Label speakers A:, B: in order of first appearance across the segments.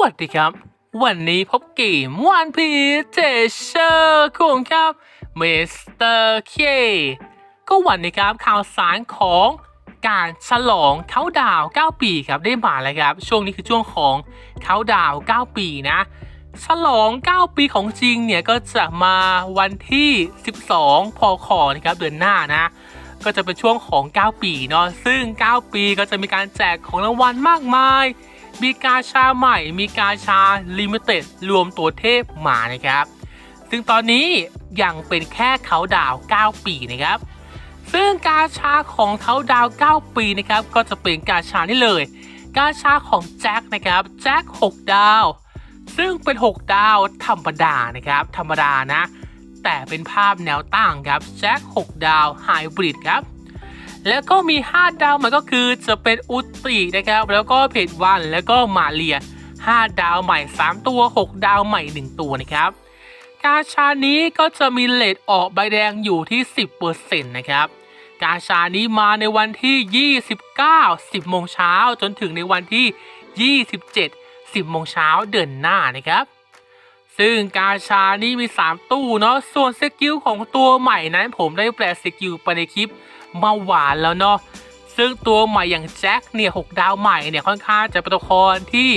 A: วัสดีครับ วันนี้พบเกมวันพีเจเชอร์คุณครับมิสเตอร์เคก็วันนี้ครับข่าวสารของการฉลองเขาดาว 9 ปีครับได้มาแล้วครับ ช่วงนี้คือช่วงของเขาดาว 9 ปีนะ ฉลอง 9 ปีของจริงเนี่ยก็จะมาวันที่ 12 พอคอนะครับเดือนหน้านะ ก็จะเป็นช่วงของ 9 ปีเนาะซึ่ง 9 ปีก็จะมีการแจกของรางวัลมากมาย มีกาชาใหม่ มีกาชาลิมิเต็ดรวมตัวเทพมานะครับ ซึ่งตอนนี้ยังเป็นแค่เขาดาว 9 ปีนะครับ ซึ่งกาชาของเขาดาว 9 ปีนะครับ ก็จะเป็นกาชานี่เลย กาชาของแจ็คนะครับแจ็ค6 ดาว ซึ่งเป็น 6 ดาวธรรมดานะครับ ธรรมดานะ แต่เป็นภาพแนวตั้งครับแจ็ค6 ดาวไฮบริดครับ แล้วก็มี 5 ดาวมันก็คือจะเป็นอุตรินะครับ แล้วก็เพจวันแล้วก็มาเรีย 5 ดาวใหม่ 3 ตัว 6 ดาวใหม่ 1 ตัวนะครับ กาชานี้ก็จะมีเลทออกใบแดงอยู่ที่ 10%นะครับ กาชานี้มาในวันที่ 29 10โมงเช้าจนถึงในวันที่ 27 10โมงเช้าเดือนหน้านะครับซึ่งกาชานี้มี 3 ตู้เนาะ ส่วนสกิลของตัวใหม่นั้นผมได้แปลสกิลไปในคลิป มาหวานแล้วเนาะซึ่งตัวใหม่อย่างแจ็คเนี่ย6ดาวใหม่เนี่ยค่อนข้างจะเป็นตัวละครที่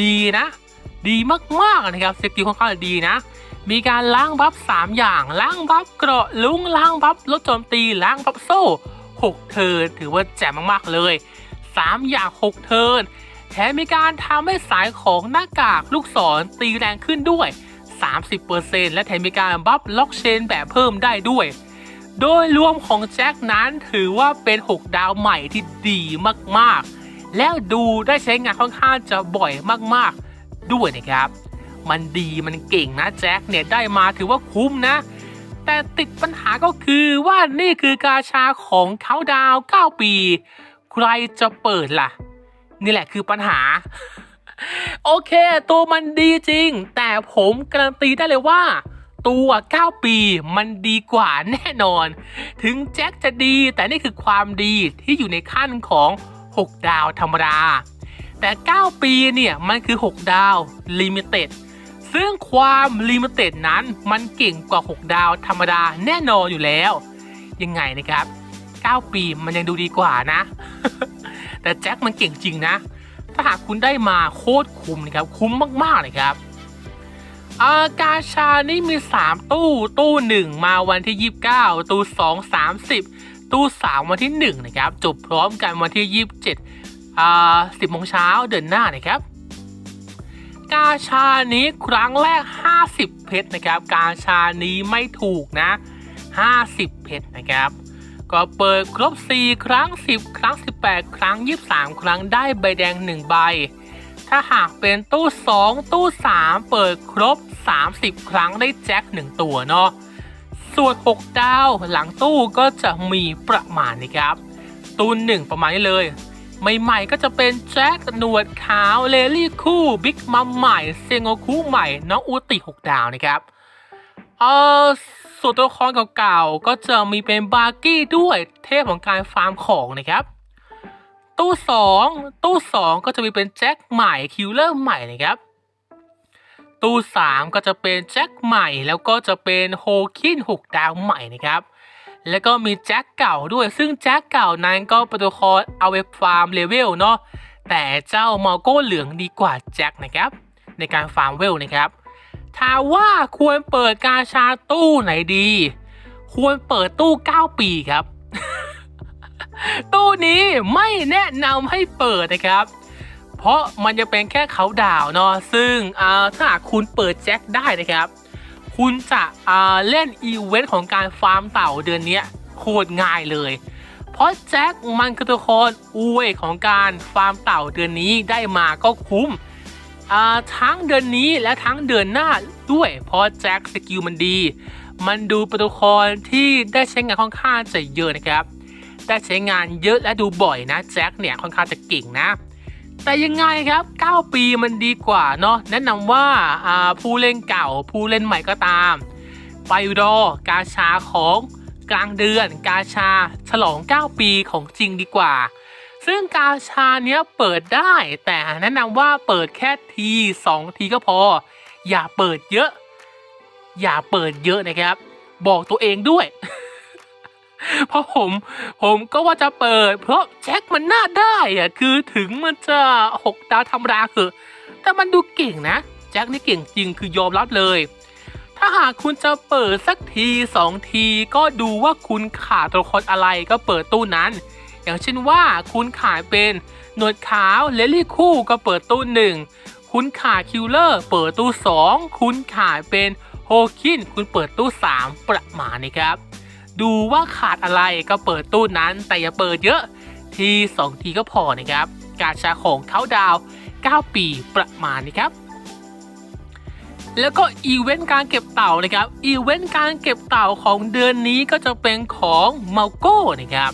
A: ดีนะ ดีมากๆนะครับสกิลค่อนข้างจะดีนะ มีการล้างบัฟ3อย่างล้างบัฟเกราะลุงล้างบัฟลดโจมตีล้างบัฟโซ่6เทิร์นถือว่าแจ่มมากๆเลย 3 อย่าง 6 เทิร์นแถมมีการทำให้สายของหน้ากากลูกศรตีแรงขึ้นด้วย 30%และแถมมีการบัฟล็อกเชนแบบเพิ่มได้ด้วย โดยรวมของแจ็คนั้นถือว่าเป็น 6 ดาวใหม่ที่ดีมากๆ แล้วดูได้ใช้งานค่อนข้างจะบ่อยมากๆ ด้วยนะครับ มันดีมันเก่งนะแจ็คเนี่ยได้มาถือว่าคุ้มนะ แต่ติดปัญหาก็คือว่านี่คือกาชาของเขาดาว 9 ปี ใครจะเปิดล่ะ นี่แหละคือปัญหาโอเค ตัวมันดีจริง แต่ผมการันตีได้เลยว่า ตัว 9 ปี มันดีกว่าแน่นอน ถึงแจ็คจะดีแต่นี่คือความดีที่อยู่ในขั้นของ 6 ดาวธรรมดา แต่ 9 ปีเนี่ยมันคือ 6 ดาวลิมิเต็ดซึ่งความลิมิเต็ดนั้นมันเก่งกว่า 6 ดาวธรรมดาแน่นอนอยู่แล้ว ยังไงนะครับ 9 ปีมันยังดูดีกว่านะ แต่แจ็คมันเก่งจริงนะ ถ้าหากคุณได้มาโคตรคุ้มนะครับ คุ้มมากๆเลยครับ อากาชานี่มี 3 ตู้ตู้1มาวันที่ 29 ตู้ 2 30 ตู้ 3 วันที่ 1 นะครับ จบพร้อมกันวันที่ 27อ่า10โมงเช้าเดือนหน้านะครับ กาชานี้ครั้งแรก 50 เพชรนะครับ กาชานี้ไม่ถูกนะ 50 เพชรนะครับ ก็เปิดครบ 4 ครั้ง 10 ครั้ง 18 ครั้ง 23 ครั้งได้ใบแดง 1 ใบ ถ้าหากเป็นตู้ 2 ตู้ 3 เปิดครบ 30 ครั้งได้แจ็ค 1 ตัวเนาะ ส่วน 6 ดาวหลังตู้ก็จะมีประมาณนี้ครับ ตู้หนึ่งประมาณนี้เลย ใหม่ๆก็จะเป็นแจ็ค หนวดขาว เลลี่คู่บิ๊กมัมใหม่ เซงโอคุใหม่ น้องอูติ 6 ดาวนะครับ เออส่วนตัวละครเก่าๆ ก็จะมีเป็นบาร์กี้ด้วย เทพของการฟาร์มของนะครับ ตู้ 2 ตู้ 2 ก็จะมีเป็นแจ็คใหม่คิวเลอร์ใหม่นะครับ ตู้ 3 ก็จะเป็นแจ็คใหม่แล้วก็จะเป็นโฮคิน6ดาวใหม่นะครับแล้วก็มีแจ็คเก่าด้วย ซึ่งแจ็คเก่านั้นก็เป็นตัวละครเอาไว้ฟาร์มเลเวลเนาะ แต่เจ้ามาโก้เหลืองดีกว่าแจ็คนะครับ ในการฟาร์มเวลนะครับถาว่าควรเปิดกาชาตู้ไหนดี ควรเปิดตู้ 9 ปีครับ ตู้นี้ไม่แนะนำให้เปิดนะครับ เพราะมันจะเป็นแค่เขาดาวเนาะซึ่งถ้าหากคุณเปิดแจ็คได้นะครับ คุณจะเล่นอีเวนต์ของการฟาร์มเต่าเดือนนี้โคตรง่ายเลย เพราะแจ็คมันคือตัวละครอวยของการฟาร์มเต่าเดือนนี้ได้มาก็คุ้มทั้งเดือนนี้และทั้งเดือนหน้าด้วย เพราะแจ็คสกิลมันดี มันดูป็นตัวละครที่ได้ใช้งานค่อนข้างจะเยอะนะครับ ได้ใช้งานเยอะและดูบ่อยนะแจ็คเนี่ยค่อนข้างจะเก่งนะ แต่ยังไงครับ 9 ปีมันดีกว่าเนาะแนะนำว่าผู้เล่นเก่า ผู้เล่นใหม่ก็ตาม ไปรอกาชาของกลางเดือนกาชาฉลอง 9 ปีของจริงดีกว่า ซึ่งกาชาเนี้ยเปิดได้ แต่แนะนำว่าเปิดแค่ทีสองทีก็พอ อย่าเปิดเยอะ อย่าเปิดเยอะนะครับ บอกตัวเองด้วย เพราะผมผมก็ว่าจะเปิด เพราะแจ็คมันน่าได้อะคือถึงมันจะหกดาวธรรมดาคือแต่มันดูเก่งนะ แจ็คนี่เก่งจริงคือยอมรับเลย ถ้าหากคุณจะเปิดสักทีสองทีก็ดูว่าคุณขาดตัวละครอะไรก็เปิดตู้นั้น อย่างเช่นว่าคุณขายเป็นหนวดขาวเลลี่คู่ก็เปิดตู้หนึ่งคุณขายคิลเลอร์เปิดตู้สองคุณขายเป็นโฮคินคุณเปิดตู้สามประมาณนี้ครับ ดูว่าขาดอะไรก็เปิดตู้นั้นแต่อย่าเปิดเยอะทีสองทีก็พอนะครับ การชาของเขาดาว 9 ปีประมาณนี้ครับ แล้วก็อีเวนต์การเก็บเต่านะครับ อีเวนต์การเก็บเต่าของเดือนนี้ก็จะเป็นของเมาโก้นะครับ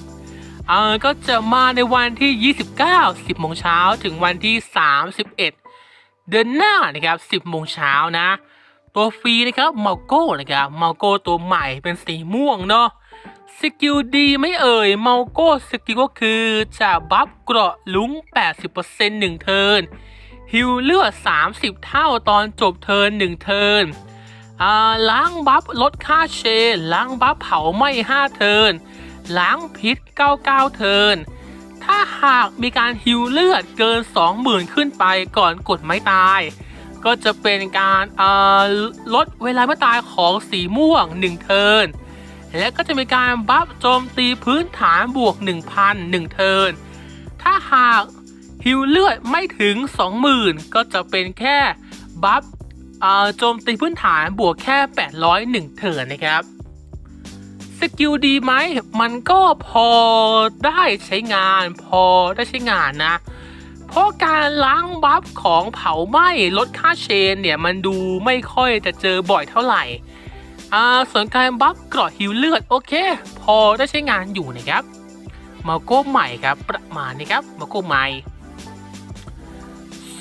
A: เออก็จะมาในวันที่ 29 10โมงเช้าถึงวันที่ 31 เดือนหน้านะครับ 10โมงเช้านะ ตัวฟรีนะครับเมาโก้นะครับเมาโก้ตัวใหม่เป็นสีม่วงเนาะสกิลดีไม่เอ่ยเมาโก้สกิลก็คือจะบัฟเกราะลุ้ง 80%หนึ่งเทิร์นฮิลเลือด 30 เท่าตอนจบเทิร์นหนึ่งเทิร์นล้างบัฟลดค่าเชนล้างบัฟเผาไหม้ 5 เทิร์นล้างพิษ 99 เทิร์นถ้าหากมีการฮิลเลือดเกิน 20,000 ขึ้นไปก่อนกดไม้ตาย ก็จะเป็นการลดเวลาเมื่อตายของสีม่วง 1 เทิร์น และก็จะมีการบัฟโจมตีพื้นฐานบวก 1,000 1 เทิร์น ถ้าหากฮิวเลือดไม่ถึง 20,000 ก็จะเป็นแค่บัฟโจมตีพื้นฐานบวกแค่ 801 เทิร์นนะครับ สกิลดีไหม มันก็พอได้ใช้งาน พอได้ใช้งานนะ เพราะการล้างบัฟของเผาไหม้ลดค่าเชนเนี่ย มันดูไม่ค่อยจะเจอบ่อยเท่าไหร่อ่าส่วนการบัฟเกราะฮิวเลือด โอเค พอได้ใช้งานอยู่นะครับ มาโก้ใหม่ครับ ประมาณนี้ครับ มาโก้ใหม่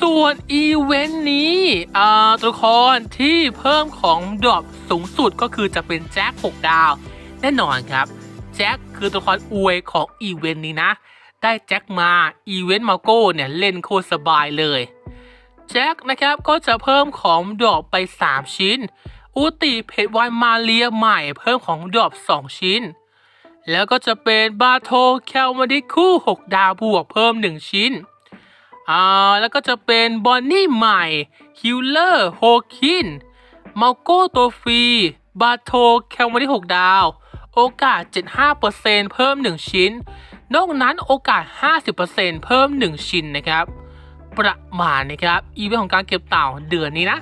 A: ส่วนอีเวนต์นี้อ่าตัวละครที่เพิ่มของดรอปสูงสุดก็คือจะเป็นแจ็ค6ดาว แน่นอนครับ แจ็คคือตัวละครอวยของอีเวนต์นี้นะ ได้แจ็คมาอีเวนต์มาโก้เนี่ยเล่นโคตรสบายเลยแจ็คนะครับก็จะเพิ่มของดรอปไป 3 ชิ้น อุติเพจวายมาเลียใหม่เพิ่มของดรอป2ชิ้น แล้วก็จะเป็นบาโทแคลมาดิคู่ 6 ดาวบวกเพิ่ม 1 ชิ้นอ่าแล้วก็จะเป็นบอนนี่ใหม่คิลเลอร์โฮคินมาโก้ตัวฟรีบาโทแคลมาดิ6 ดาว โอกาส 75%เพิ่ม 1 ชิ้น นอกนั้นโอกาส 50%เพิ่ม 1 ชิ้นนะครับ ประมาณนะครับอีเวนต์ของการเก็บเต่าเดือนนี้นะ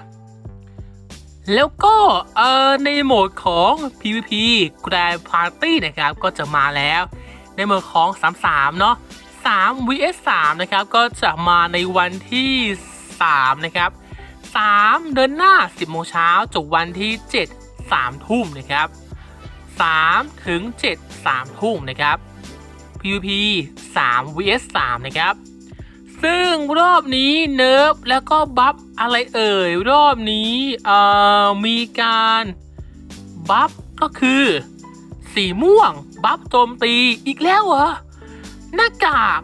A: แล้วก็เอ่อในโหมดของ PVP Grand Party นะครับ ก็จะมาแล้ว ในโหมดของ 33 เนาะ3 vs 3นะครับ ก็จะมาในวันที่ 3 นะครับ 3 เดือนหน้า 10 โมงเช้าจบวันที่ 7 3 ทุ่มนะครับ 3 ถึง 7 3 ทุ่มนะครับ PVP 3 vs 3 นะครับ ซึ่งรอบนี้เนิร์ฟแล้วก็บัฟอะไรเอ่ย รอบนี้มีการบัฟก็คือ สีม่วง บัฟโจมตีอีกแล้วเหรอ หน้ากาก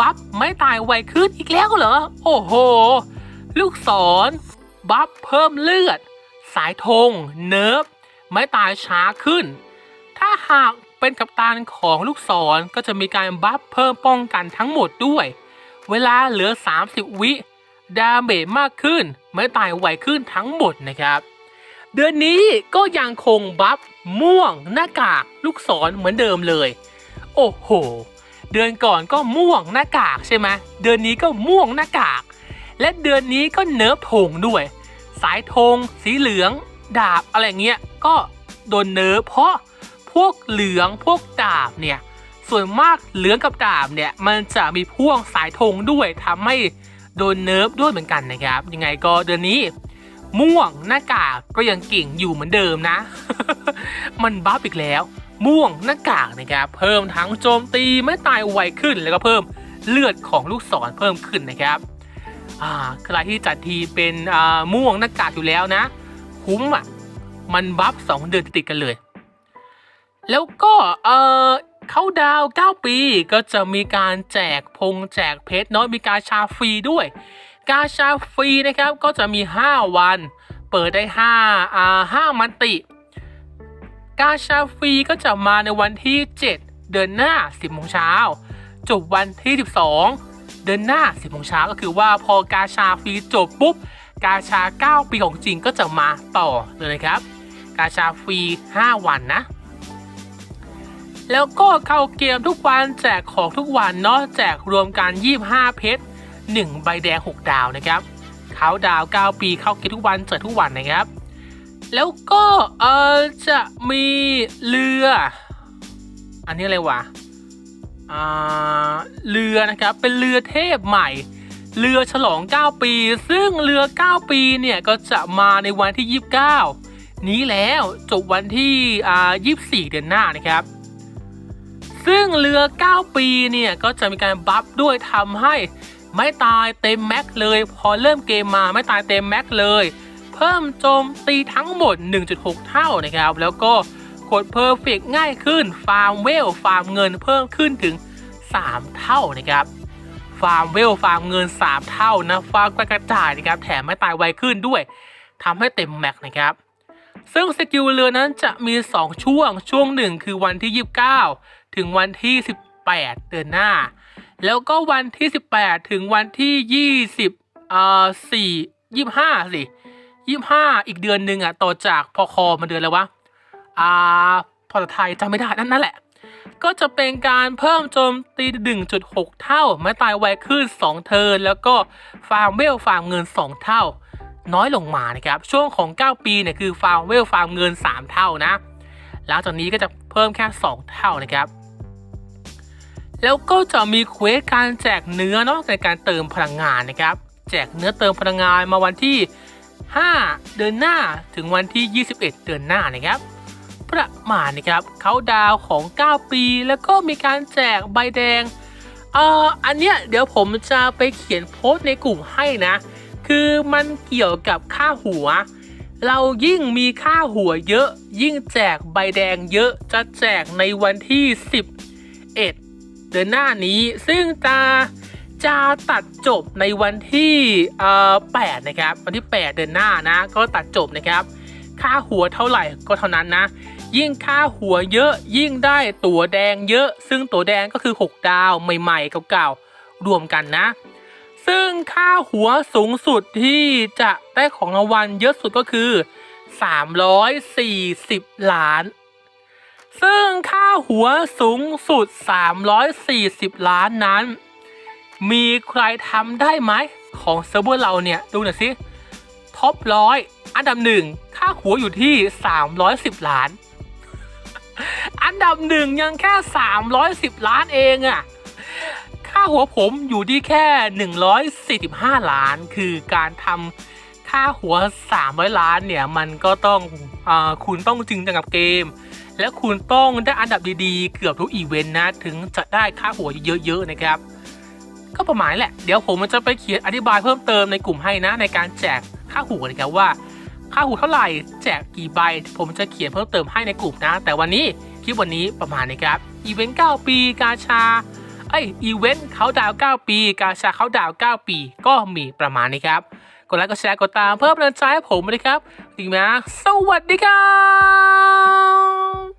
A: บัฟไม่ตายไวขึ้นอีกแล้วเหรอ โอ้โห ลูกศร บัฟเพิ่มเลือด สายธงเนิร์ฟไม่ตายช้าขึ้น ถ้าหาก เป็นกัปตันของลูกศรก็จะมีการบัฟเพิ่มป้องกันทั้งหมดด้วย เวลาเหลือ 30 วิดาเมจมากขึ้นไม่ตายไวขึ้นทั้งหมดนะครับ เดือนนี้ก็ยังคงบัฟม่วงหน้ากากลูกศรเหมือนเดิมเลย โอ้โห เดือนก่อนก็ม่วงหน้ากากใช่ไหมเดือนนี้ก็ม่วงหน้ากาก และเดือนนี้ก็เนิร์ฟธงด้วย สายธงสีเหลือง ดาบอะไรเงี้ยก็โดนเนิร์ฟเพราะ พวกเหลืองพวกดาบเนี่ยส่วนมากเหลืองกับดาบเนี่ยมันจะมีพ่วงสายธงด้วยทำให้โดนเนิร์ฟด้วยเหมือนกันนะครับ ยังไงก็เดือนนี้ ม่วงหน้ากากก็ยังเก่งอยู่เหมือนเดิมนะ มันบัฟอีกแล้ว ม่วงหน้ากากนะครับเพิ่มทั้งโจมตีไม่ตายไวขึ้นแล้วก็เพิ่มเลือดของลูกศรเพิ่มขึ้นนะครับอ่าใครที่จัดทีเป็นอ่าม่วงหน้ากากอยู่แล้วนะ คุ้มอะมันบัฟสองเดือนติดกันเลย แล้วก็เออเขาดาว 9 ปีก็จะมีการแจกพงแจกเพชรเนาะมีการชาฟรีด้วย กาชาฟรีนะครับก็จะมี 5 วัน เปิดได้5อ่า5มันติ กาชาฟรีก็จะมาในวันที่ 7 เดือนหน้า 10โมงเช้าจบวันที่ 12 เดือนหน้า 10โมงเช้าก็คือว่าพอกาชาฟรีจบปุ๊บ กาชา 9 ปีของจริงก็จะมาต่อเลยนะครับ กาชาฟรี 5 วันนะ แล้วก็เข้าเกมทุกวันแจกของทุกวันเนาะแจกรวมกัน 25 เพชร 1 ใบแดง 6 ดาวนะครับเขาดาว 9 ปีเข้าเกมทุกวันแจกทุกวันนะครับ แล้วก็เออจะมีเรือ อันนี้อะไรวะอ่าเรือนะครับเป็นเรือเทพใหม่ เรือฉลอง 9 ปี ซึ่งเรือ 9 ปีเนี่ยก็จะมาในวันที่ 29 นี้แล้วจบวันที่อ่า24 เดือนหน้านะครับ ซึ่งเรือ 9 ปีเนี่ยก็จะมีการบัฟด้วยทำให้ไม่ตายเต็มแม็กเลย พอเริ่มเกมมาไม่ตายเต็มแม็กเลย เพิ่มโจมตีทั้งหมด 1.6 เท่านะครับ แล้วก็กดเพอร์เฟกง่ายขึ้น ฟาร์มเวล ฟาร์มเงินเพิ่มขึ้นถึง 3 เท่านะครับ ฟาร์มเวล ฟาร์มเงิน 3 เท่านะ ฟาร์มกระจายนะครับ แถมไม่ตายไวขึ้นด้วยทำให้เต็มแม็กนะครับ ซึ่งสกิลเรือนั้นจะมี 2 ช่วง ช่วงหนึ่งคือวันที่ 29 ถึงวันที่ 18 เดือนหน้า แล้วก็วันที่ 18 ถึงวันที่ 20เอ่อ4 25 สิ 25 อีกเดือนหนึ่งอะต่อจากพอคอมาเดือนแล้ววะอ่าภาษาไทยจำไม่ได้นั่นนั่นแหละ ก็จะเป็นการเพิ่มโจมตี 1.6 เท่าไม่ตายไวขึ้น 2 เทิร์นแล้วก็ฟาร์มเวลฟาร์มเงิน 2 เท่า น้อยลงมานะครับ ช่วงของ 9 ปีเนี่ยคือฟาร์มเวลฟาร์มเงิน 3 เท่านะ หลังจากนี้ก็จะเพิ่มแค่ 2 เท่านะครับ แล้วก็จะมีเควสการแจกเนื้อเนาะในการเติมพลังงานนะครับ แจกเนื้อเติมพลังงานมาวันที่ 5 เดือนหน้าถึงวันที่ 21 เดือนหน้านะครับ ประมาณนะครับเขาดาวของ 9 ปี แล้วก็มีการแจกใบแดงเอ่ออันเนี้ยเดี๋ยวผมจะไปเขียนโพสต์ในกลุ่มให้นะ คือมันเกี่ยวกับค่าหัว เรายิ่งมีค่าหัวเยอะ ยิ่งแจกใบแดงเยอะจะแจกในวันที่ 11 เดือนหน้านี้ซึ่งจะจะตัดจบในวันที่เอ่อ8นะครับ วันที่ 8 เดือนหน้านะ ก็ตัดจบนะครับ ค่าหัวเท่าไหร่ก็เท่านั้นนะ ยิ่งค่าหัวเยอะยิ่งได้ตั๋วแดงเยอะ ซึ่งตั๋วแดงก็คือ 6 ดาวใหม่ๆเก่าๆรวมกันนะ ซึ่งค่าหัวสูงสุดที่จะได้ของรางวัลเยอะสุดก็คือ 340 ล้าน ซึ่งค่าหัวสูงสุด 340 ล้านนั้น มีใครทำได้ไหมของเซิร์ฟเวอร์เราเนี่ย ดูหน่อยสิท็อปร้อยอันดับหนึ่งค่าหัวอยู่ที่ 310 ล้าน อันดับหนึ่งยังแค่ 310 ล้านเองอะค่าหัวผมอยู่ที่แค่ 145 ล้าน คือการทำค่าหัว 300 ล้านเนี่ย มันก็ต้องอคุณต้องจริงจังกับเกม และคุณต้องได้อันดับดีๆ เกือบทุกอีเวนต์นะ ถึงจะได้ค่าหัวเยอะๆนะครับ ก็ประมาณแหละ เดี๋ยวผมจะไปเขียนอธิบายเพิ่มเติมในกลุ่มให้นะ ในการแจกค่าหัวนะครับว่า ค่าหัวเท่าไหร่ แจกกี่ใบ ผมจะเขียนเพิ่มเติมให้ในกลุ่มนะ แต่วันนี้คลิปวันนี้ประมาณนี้ครับอีเวนต์9ปีกาชาเอ้ยอีเวนต์เขาดาว 9 ปี กาชาเขาดาว 9 ปี ก็มีประมาณนี้ครับ กดไลค์ กดแชร์ กดตามเพิ่มกำลังใจให้ผมนะครับ จริงไสวัสดีครับ